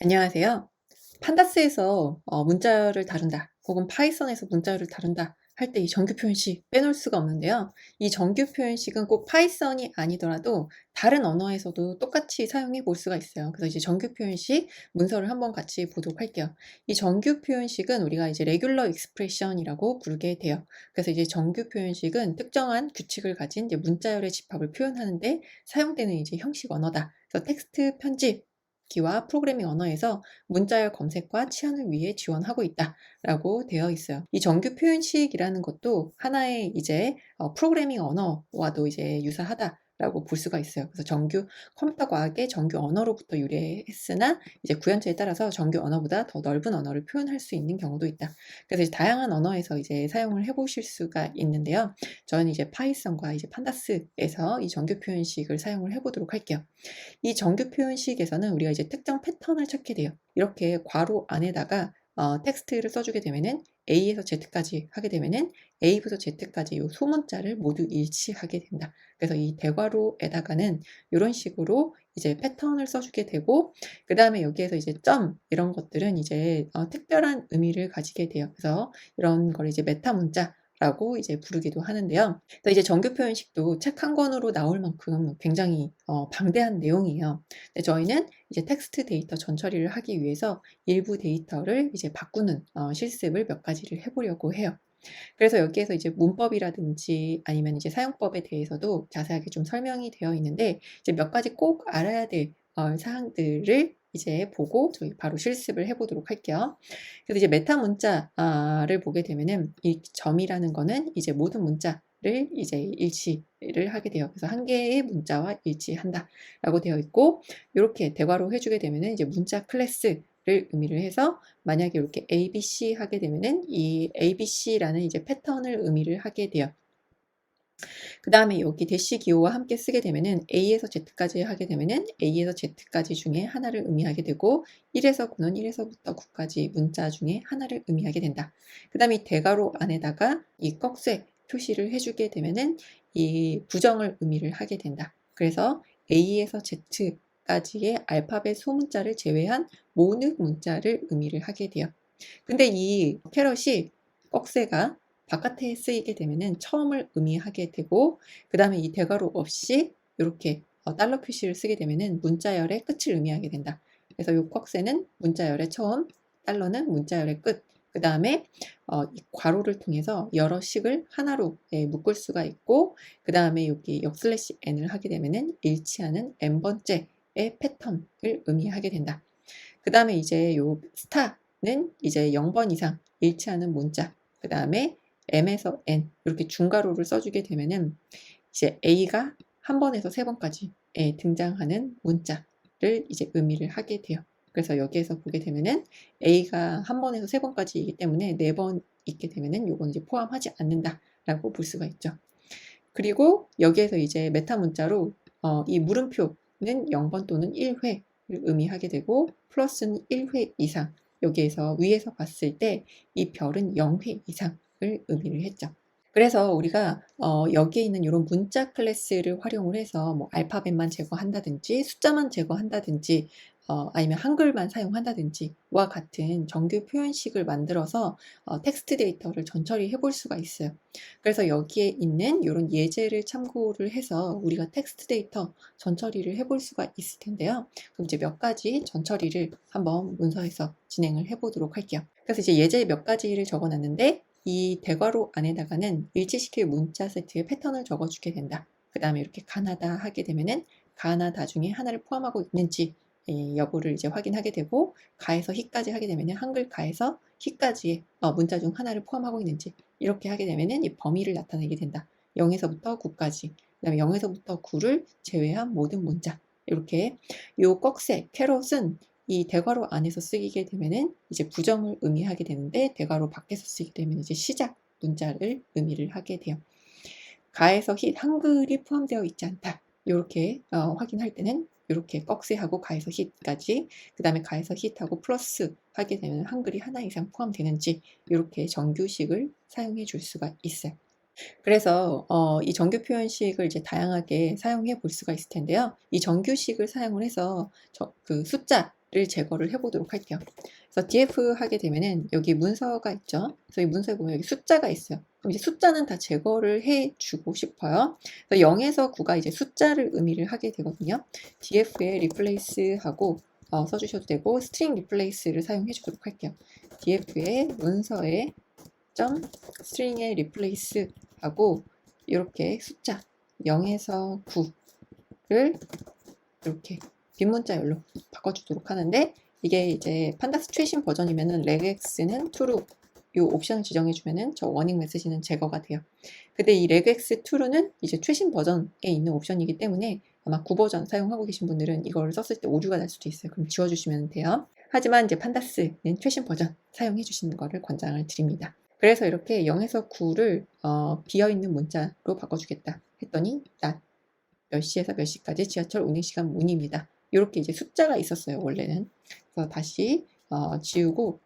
안녕하세요. 판다스에서 어, 문자열을 다룬다, 혹은 파이썬에서 문자열을 다룬다 할 때 이 정규 표현식 빼놓을 수가 없는데요. 이 정규 표현식은 꼭 파이썬이 아니더라도 다른 언어에서도 똑같이 사용해 볼 수가 있어요. 그래서 이제 정규 표현식 문서를 한번 같이 보도록 할게요. 이 정규 표현식은 우리가 이제 레귤러 익스프레션이라고 부르게 돼요. 그래서 이제 정규 표현식은 특정한 규칙을 가진 문자열의 집합을 표현하는데 사용되는 이제 형식 언어다. 그래서 텍스트 편집 기와 프로그래밍 언어에서 문자열 검색과 치안을 위해 지원하고 있다라고 되어 있어요. 이 정규 표현식이라는 것도 하나의 이제 어, 프로그래밍 언어와도 이제 유사하다. 라고 볼 수가 있어요. 그래서 정규 컴퓨터 과학의 정규 언어로부터 유래했으나 이제 구현체에 따라서 정규 언어보다 더 넓은 언어를 표현할 수 있는 경우도 있다. 그래서 이제 다양한 언어에서 이제 사용을 해보실 수가 있는데요. 저는 이제 파이썬과 이제 판다스에서 이 정규 표현식을 사용을 해보도록 할게요. 이 정규 표현식에서는 우리가 이제 특정 패턴을 찾게 돼요. 이렇게 괄호 안에다가 어, 텍스트를 써주게 되면은 A에서 Z까지 하게 되면은 A부터 Z까지 요 소문자를 모두 일치하게 된다. 그래서 이 대괄호에다가는 이런 식으로 이제 패턴을 써주게 되고 그 다음에 여기에서 이제 점 이런 것들은 이제 어, 특별한 의미를 가지게 돼요. 그래서 이런 걸 이제 메타 문자 라고 이제 부르기도 하는데요. 그래서 이제 정규 표현식도 책 한 권으로 나올 만큼 굉장히 어, 방대한 내용이에요. 근데 저희는 이제 텍스트 데이터 전처리를 하기 위해서 일부 데이터를 이제 바꾸는 어, 실습을 몇 가지를 해보려고 해요. 그래서 여기에서 이제 문법이라든지 아니면 이제 사용법에 대해서도 자세하게 좀 설명이 되어 있는데 이제 몇 가지 꼭 알아야 될 어, 사항들을 이제 보고 저희 바로 실습을 해보도록 할게요. 그래서 이제 메타 문자를 보게 되면은 이 점이라는 거는 이제 모든 문자 를 이제 일치를 하게 돼요. 그래서 한 개의 문자와 일치한다라고 되어 있고 이렇게 대괄호 해주게 되면은 이제 문자 클래스 를 의미를 해서 만약에 이렇게 ABC 하게 되면은 이 ABC라는 이제 패턴을 의미를 하게 돼요. 그 다음에 여기 대시 기호와 함께 쓰게 되면은 A에서 Z까지 하게 되면은 A에서 Z까지 중에 하나를 의미하게 되고 1에서 9는 1에서부터 9까지 문자 중에 하나를 의미하게 된다. 그 다음에 이 대괄호 안에다가 이 꺽쇠 표시를 해주게 되면은 이 부정을 의미를 하게 된다. 그래서 A에서 Z까지의 알파벳 소문자를 제외한 모든 문자를 의미를 하게 돼요. 근데 이 캐럿이 꺽쇠가 바깥에 쓰이게 되면은 처음을 의미하게 되고 그 다음에 이 대괄호 없이 이렇게 어, 달러 표시를 쓰게 되면은 문자열의 끝을 의미하게 된다. 그래서 요 꺽쇠는 문자열의 처음, 달러는 문자열의 끝. 그 다음에 어, 이 괄호를 통해서 여러 식을 하나로 예, 묶을 수가 있고 그 다음에 여기 역슬래시 n을 하게 되면은 일치하는 n번째의 패턴을 의미하게 된다. 그 다음에 이제 요 스타는 이제 0번 이상 일치하는 문자. 그 다음에 m에서 n 이렇게 중괄호를 써주게 되면은 이제 a가 한 번에서 세 번까지 등장하는 문자를 이제 의미를 하게 돼요. 그래서 여기에서 보게 되면은 a가 한 번에서 세 번까지이기 때문에 네 번 있게 되면은 요건 이제 포함하지 않는다라고 볼 수가 있죠. 그리고 여기에서 이제 메타 문자로 어, 이 물음표는 0번 또는 1회를 의미하게 되고 플러스는 1회 이상 여기에서 위에서 봤을 때 이 별은 0회 이상 을 의미를 했죠. 그래서 우리가 어, 여기에 있는 이런 문자 클래스를 활용을 해서 뭐 알파벳만 제거한다든지 숫자만 제거한다든지 어, 아니면 한글만 사용한다든지와 같은 정규 표현식을 만들어서 어, 텍스트 데이터를 전처리 해볼 수가 있어요. 그래서 여기에 있는 이런 예제를 참고를 해서 우리가 텍스트 데이터 전처리를 해볼 수가 있을 텐데요. 그럼 이제 몇 가지 전처리를 한번 문서에서 진행을 해보도록 할게요. 그래서 이제 예제 몇 가지를 적어놨는데 이 대괄호 안에다가는 일치시킬 문자 세트의 패턴을 적어주게 된다. 그 다음에 이렇게 가나다 하게 되면은 가나다 중에 하나를 포함하고 있는지 여부를 이제 확인하게 되고 가에서 히까지 하게 되면은 한글 가에서 히까지의 어, 문자 중 하나를 포함하고 있는지 이렇게 하게 되면은 이 범위를 나타내게 된다. 0에서부터 9까지 그 다음에 0에서부터 9를 제외한 모든 문자 이렇게 요 꺽쇠 캐롯은 이 대괄호 안에서 쓰이게 되면은 이제 부정을 의미하게 되는데 대괄호 밖에서 쓰게 되면 이제 시작 문자를 의미를 하게 돼요. 가에서 힛 한글이 포함되어 있지 않다. 이렇게 어, 확인할 때는 이렇게 꺽쇠하고 가에서 힛까지 그 다음에 가에서 힛하고 플러스 하게 되면 한글이 하나 이상 포함되는지 이렇게 정규식을 사용해 줄 수가 있어요. 그래서 어, 이 정규 표현식을 이제 다양하게 사용해 볼 수가 있을 텐데요. 이 정규식을 사용을 해서 저, 그 숫자 를 제거를 해보도록 할게요. 그래서 df 하게 되면은 여기 문서가 있죠. 그래서 이 문서에 보면 여기 숫자가 있어요. 그럼 이제 숫자는 다 제거를 해주고 싶어요. 그래서 0에서 9가 이제 숫자를 의미를 하게 되거든요. df에 replace 하고 어, 써주셔도 되고 string replace를 사용해 주도록 할게요. df에 문서에 점 string에 replace 하고 이렇게 숫자 0에서 9를 이렇게 빈문자열로 바꿔주도록 하는데 이게 이제 판다스 최신 버전이면은 regx는 true 이 옵션을 지정해 주면은 저 워닝 메시지는 제거가 돼요. 근데 이 regx true는 이제 최신 버전에 있는 옵션이기 때문에 아마 9버전 사용하고 계신 분들은 이걸 썼을 때 오류가 날 수도 있어요. 그럼 지워 주시면 돼요. 하지만 이제 판다스는 최신 버전 사용해 주시는 거를 권장을 드립니다. 그래서 이렇게 0에서 9를 어, 비어있는 문자로 바꿔주겠다 했더니 낮 몇 시에서 몇 시까지 지하철 운행시간 문입니다. 이렇게 이제 숫자가 있었어요 원래는. 그래서 다시 어, 지우고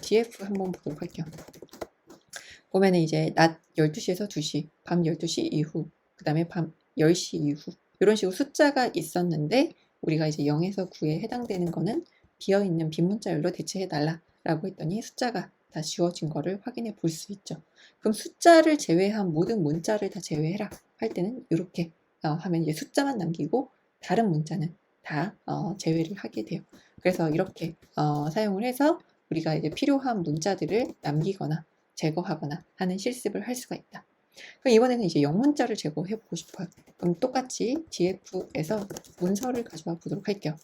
df 한번 보도록 할게요. 보면은 이제 낮 12시에서 2시 밤 12시 이후 그 다음에 밤 10시 이후 이런 식으로 숫자가 있었는데 우리가 이제 0에서 9에 해당되는 거는 비어있는 빈 문자열로 대체해 달라 라고 했더니 숫자가 다 지워진 거를 확인해 볼 수 있죠. 그럼 숫자를 제외한 모든 문자를 다 제외해라 할 때는 이렇게 어, 하면 이제 숫자만 남기고 다른 문자는 다 어, 제외를 하게 돼요. 그래서 이렇게 어, 사용을 해서 우리가 이제 필요한 문자들을 남기거나 제거하거나 하는 실습을 할 수가 있다. 그럼 이번에는 이제 영문자를 제거해 보고 싶어요. 그럼 똑같이 df에서 문서를 가져와 보도록 할게요.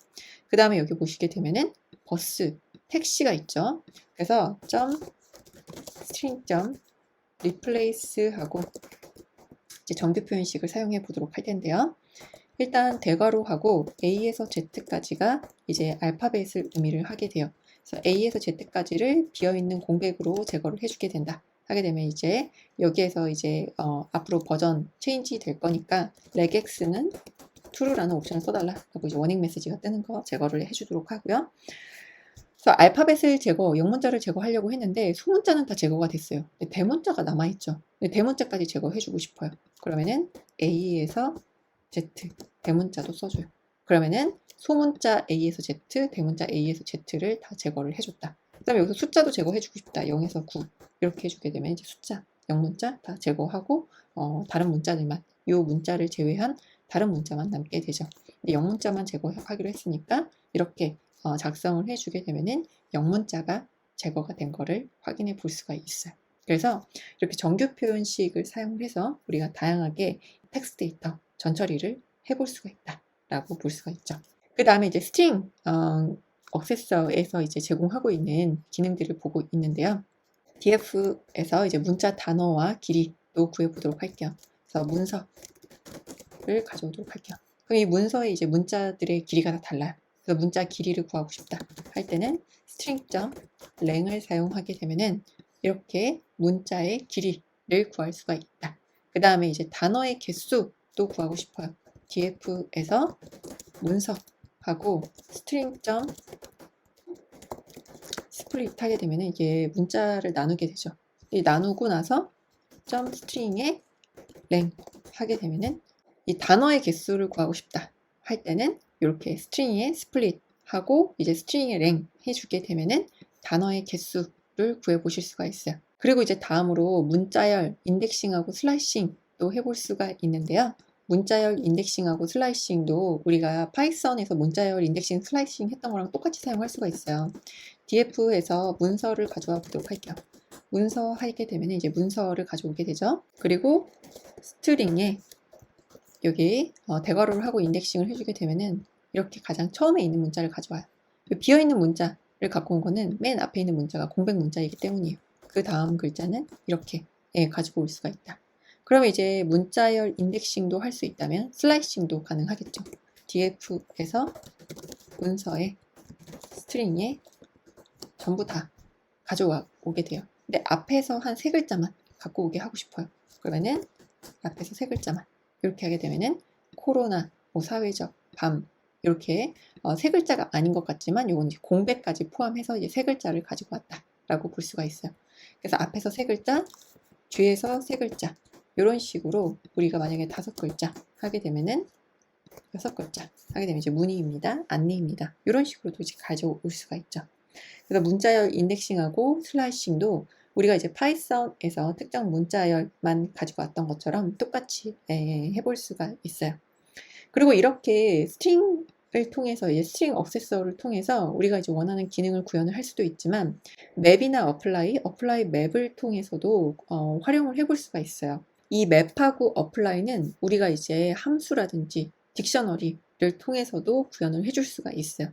그 다음에 여기 보시게 되면은 버스, 택시가 있죠. 그래서 점 string 점 replace 하고 이제 정규 표현식을 사용해 보도록 할 텐데요. 일단 대괄호 하고 A에서 Z까지가 이제 알파벳을 의미를 하게 돼요. 그래서 A에서 Z까지를 비어있는 공백으로 제거를 해주게 된다. 하게 되면 이제 여기에서 이제 어, 앞으로 버전 체인지 될 거니까 regex는 true라는 옵션을 써달라 하고 이제 워닝 메시지가 뜨는 거 제거를 해주도록 하고요. 그래서 알파벳을 제거, 영문자를 제거하려고 했는데 소문자는 다 제거가 됐어요. 대문자가 남아있죠. 대문자까지 제거해주고 싶어요. 그러면은 A에서 Z, 대문자도 써줘요. 그러면은 소문자 A에서 Z, 대문자 A에서 Z를 다 제거를 해줬다. 그 다음에 여기서 숫자도 제거해주고 싶다. 0에서 9 이렇게 해주게 되면 이제 숫자, 영문자 다 제거하고 어, 다른 문자들만 이 문자를 제외한 다른 문자만 남게 되죠. 근데 영문자만 제거하기로 했으니까 이렇게 어, 작성을 해주게 되면은 영문자가 제거가 된 거를 확인해 볼 수가 있어요. 그래서 이렇게 정규 표현식을 사용해서 우리가 다양하게 텍스트 데이터 전처리를 해볼 수가 있다라고 볼 수가 있죠. 그 다음에 이제 스트링 어, 억세서에서 이제 제공하고 있는 기능들을 보고 있는데요. df에서 이제 문자 단어와 길이도 구해보도록 할게요. 그래서 문서를 가져오도록 할게요. 그럼 이 문서에 이제 문자들의 길이가 다 달라요. 그래서 문자 길이를 구하고 싶다 할 때는 string.length을 사용하게 되면은 이렇게 문자의 길이를 구할 수가 있다. 그 다음에 이제 단어의 개수도 구하고 싶어요. Df에서 문서하고 string. 스플릿 하게 되면 이게 문자를 나누게 되죠. 이 나누고 나서 점 스트링에 랭 하게 되면은 이 단어의 개수를 구하고 싶다 할 때는 이렇게 스트링에 스플릿 하고 이제 스트링에 랭 해주게 되면은 단어의 개수를 구해 보실 수가 있어요. 그리고 이제 다음으로 문자열 인덱싱하고 슬라이싱도 해볼 수가 있는데요. 문자열 인덱싱하고 슬라이싱도 우리가 파이썬에서 문자열 인덱싱 슬라이싱 했던 거랑 똑같이 사용할 수가 있어요. df에서 문서를 가져와 보도록 할게요. 문서 하게 되면 이제 문서를 가져오게 되죠. 그리고 스트링에 여기 어, 대괄호를 하고 인덱싱을 해주게 되면은 이렇게 가장 처음에 있는 문자를 가져와요. 비어있는 문자를 갖고 온 거는 맨 앞에 있는 문자가 공백 문자이기 때문이에요. 그 다음 글자는 이렇게 예, 가지고 올 수가 있다. 그러면 이제 문자열 인덱싱도 할 수 있다면 슬라이싱도 가능하겠죠. df에서 문서에 스트링에 전부 다 가져와 오게 돼요. 근데 앞에서 한 세 글자만 갖고 오게 하고 싶어요. 그러면은 앞에서 세 글자만 이렇게 하게 되면은 코로나, 뭐 사회적, 밤 이렇게 어, 세 글자가 아닌 것 같지만 이건 이제 공백까지 포함해서 이제 세 글자를 가지고 왔다라고 볼 수가 있어요. 그래서 앞에서 세 글자, 뒤에서 세 글자 이런 식으로 우리가 만약에 다섯 글자 하게 되면은 여섯 글자 하게 되면 이제 문의입니다. 안내입니다. 이런 식으로도 이제 가져올 수가 있죠. 그래서 문자열 인덱싱하고 슬라이싱도 우리가 이제 파이썬에서 특정 문자열만 가지고 왔던 것처럼 똑같이 예, 해볼 수가 있어요. 그리고 이렇게 스트링을 통해서 이제 스트링 억세서를 통해서 우리가 이제 원하는 기능을 구현을 할 수도 있지만 맵이나 어플라이, 어플라이 맵을 통해서도 어, 활용을 해볼 수가 있어요. 이 맵하고 어플라이는 우리가 이제 함수라든지 딕셔너리를 통해서도 구현을 해줄 수가 있어요.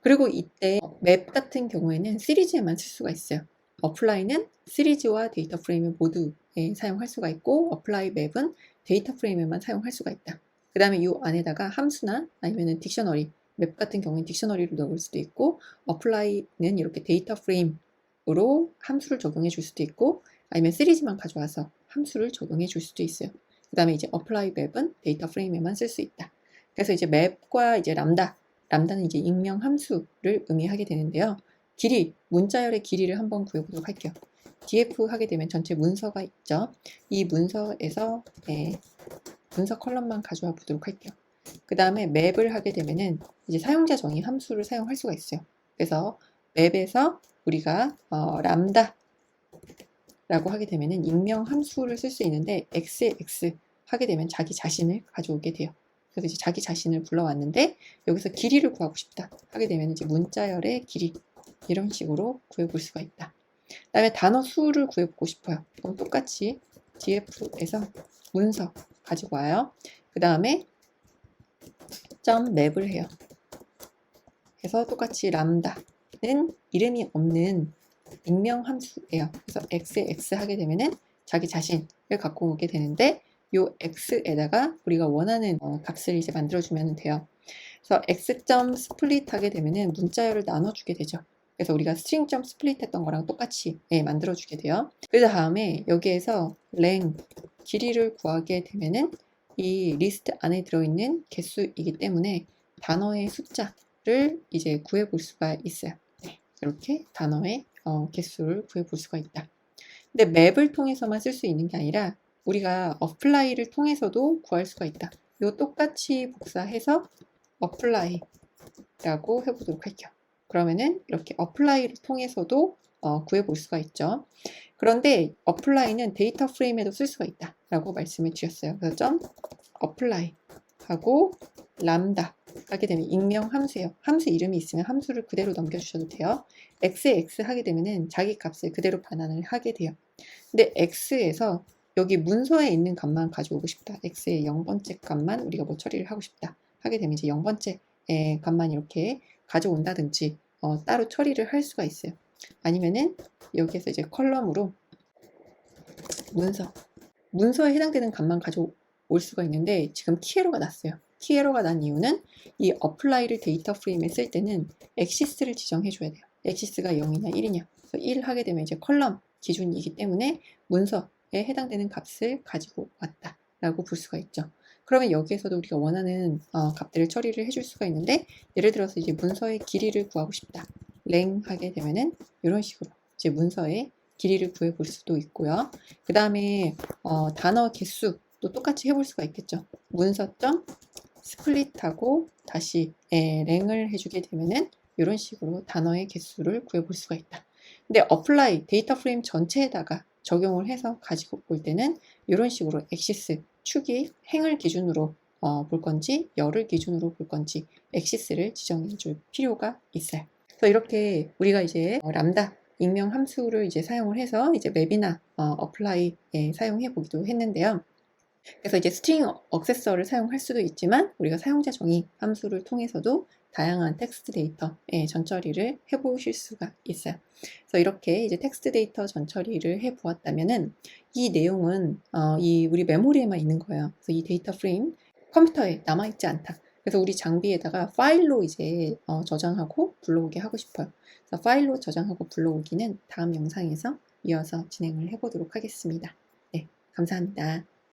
그리고 이때 맵 같은 경우에는 시리즈에만 쓸 수가 있어요. 어플라이는 시리즈와 데이터 프레임을 모두에 사용할 수가 있고 어플라이 맵은 데이터 프레임에만 사용할 수가 있다. 그 다음에 이 안에다가 함수나 아니면 딕셔너리 맵 같은 경우는 딕셔너리를 넣을 수도 있고 어플라이는 이렇게 데이터 프레임으로 함수를 적용해 줄 수도 있고 아니면 시리즈만 가져와서 함수를 적용해 줄 수도 있어요. 그 다음에 이제 apply 맵은 데이터 프레임에만 쓸 수 있다. 그래서 이제 맵과 이제 람다, 람다는 이제 익명 함수를 의미하게 되는데요. 길이, 문자열의 길이를 한번 구해보도록 할게요. df 하게 되면 전체 문서가 있죠. 이 문서에서 네, 문서 컬럼만 가져와 보도록 할게요. 그 다음에 맵을 하게 되면은 이제 사용자 정의 함수를 사용할 수가 있어요. 그래서 맵에서 우리가 어, 람다 라고 하게 되면은 익명 함수를 쓸 수 있는데 xx 하게 되면 자기 자신을 가져오게 돼요. 그래서 이제 자기 자신을 불러왔는데 여기서 길이를 구하고 싶다 하게 되면 이제 문자열의 길이 이런 식으로 구해볼 수가 있다. 그 다음에 단어 수를 구해보고 싶어요. 그럼 똑같이 df에서 문서 가지고 와요. 그 다음에 점 맵을 해요. 그래서 똑같이 람다는 이름이 없는 익명 함수예요. 그래서 xx 하게 되면은 자기 자신을 갖고 오게 되는데 요 x에다가 우리가 원하는 어, 값을 이제 만들어주면 돼요. 그래서 x.split 하게 되면은 문자열을 나눠주게 되죠. 그래서 우리가 string.split 스플릿 했던 거랑 똑같이 예, 만들어주게 돼요. 그 다음에 여기에서 랭 길이를 구하게 되면은 이 리스트 안에 들어있는 개수이기 때문에 단어의 숫자를 이제 구해볼 수가 있어요. 네, 이렇게 단어의 어, 개수를 구해볼 수가 있다. 근데 맵을 통해서만 쓸 수 있는 게 아니라 우리가 어플라이를 통해서도 구할 수가 있다. 이 똑같이 복사해서 어플라이라고 해보도록 할게요. 그러면은 이렇게 어플라이를 통해서도 어, 구해볼 수가 있죠. 그런데 어플라이는 데이터 프레임에도 쓸 수가 있다 라고 말씀을 드렸어요. 그래서 점 어플라이 하고 람다 하게 되면 익명 함수예요. 함수 이름이 있으면 함수를 그대로 넘겨주셔도 돼요. x에 x 하게 되면은 자기 값을 그대로 반환을 하게 돼요. 근데 x에서 여기 문서에 있는 값만 가져오고 싶다. x의 0번째 값만 우리가 뭐 처리를 하고 싶다. 하게 되면 이제 0번째 값만 이렇게 가져온다든지 어, 따로 처리를 할 수가 있어요. 아니면은 여기에서 이제 컬럼으로 문서 문서에 해당되는 값만 가져 올 수가 있는데 지금 키에러가 났어요. 키에러가 난 이유는 이 apply를 데이터 프레임에 쓸 때는 엑시스를 지정해 줘야 돼요. 엑시스가 0이냐 1이냐. 그래서 1 하게 되면 이제 컬럼 기준이기 때문에 문서에 해당되는 값을 가지고 왔다 라고 볼 수가 있죠. 그러면 여기에서도 우리가 원하는 어, 값들을 처리를 해줄 수가 있는데 예를 들어서 이제 문서의 길이를 구하고 싶다. 랭 하게 되면은 이런 식으로 이제 문서의 길이를 구해 볼 수도 있고요. 그 다음에 어, 단어 개수 도 똑같이 해볼 수가 있겠죠. 문서점 스플릿하고 다시 에, 랭을 해주게 되면은 이런 식으로 단어의 개수를 구해볼 수가 있다. 근데 어플라이 데이터 프레임 전체에다가 적용을 해서 가지고 볼 때는 이런 식으로 엑시스 축이 행을 기준으로 어, 볼 건지 열을 기준으로 볼 건지 엑시스를 지정해 줄 필요가 있어요. 그래서 이렇게 우리가 이제 어, 람다 익명 함수를 이제 사용을 해서 이제 맵이나 어, 어플라이에 사용해 보기도 했는데요. 그래서 이제 스트링 억세서를 사용할 수도 있지만 우리가 사용자 정의 함수를 통해서도 다양한 텍스트 데이터의 전처리를 해보실 수가 있어요. 그래서 이렇게 이제 텍스트 데이터 전처리를 해보았다면은 이 내용은 어, 이 우리 메모리에만 있는 거예요. 그래서 이 데이터 프레임 컴퓨터에 남아있지 않다. 그래서 우리 장비에다가 파일로 이제 어, 저장하고 불러오게 하고 싶어요. 그래서 파일로 저장하고 불러오기는 다음 영상에서 이어서 진행을 해보도록 하겠습니다. 네, 감사합니다.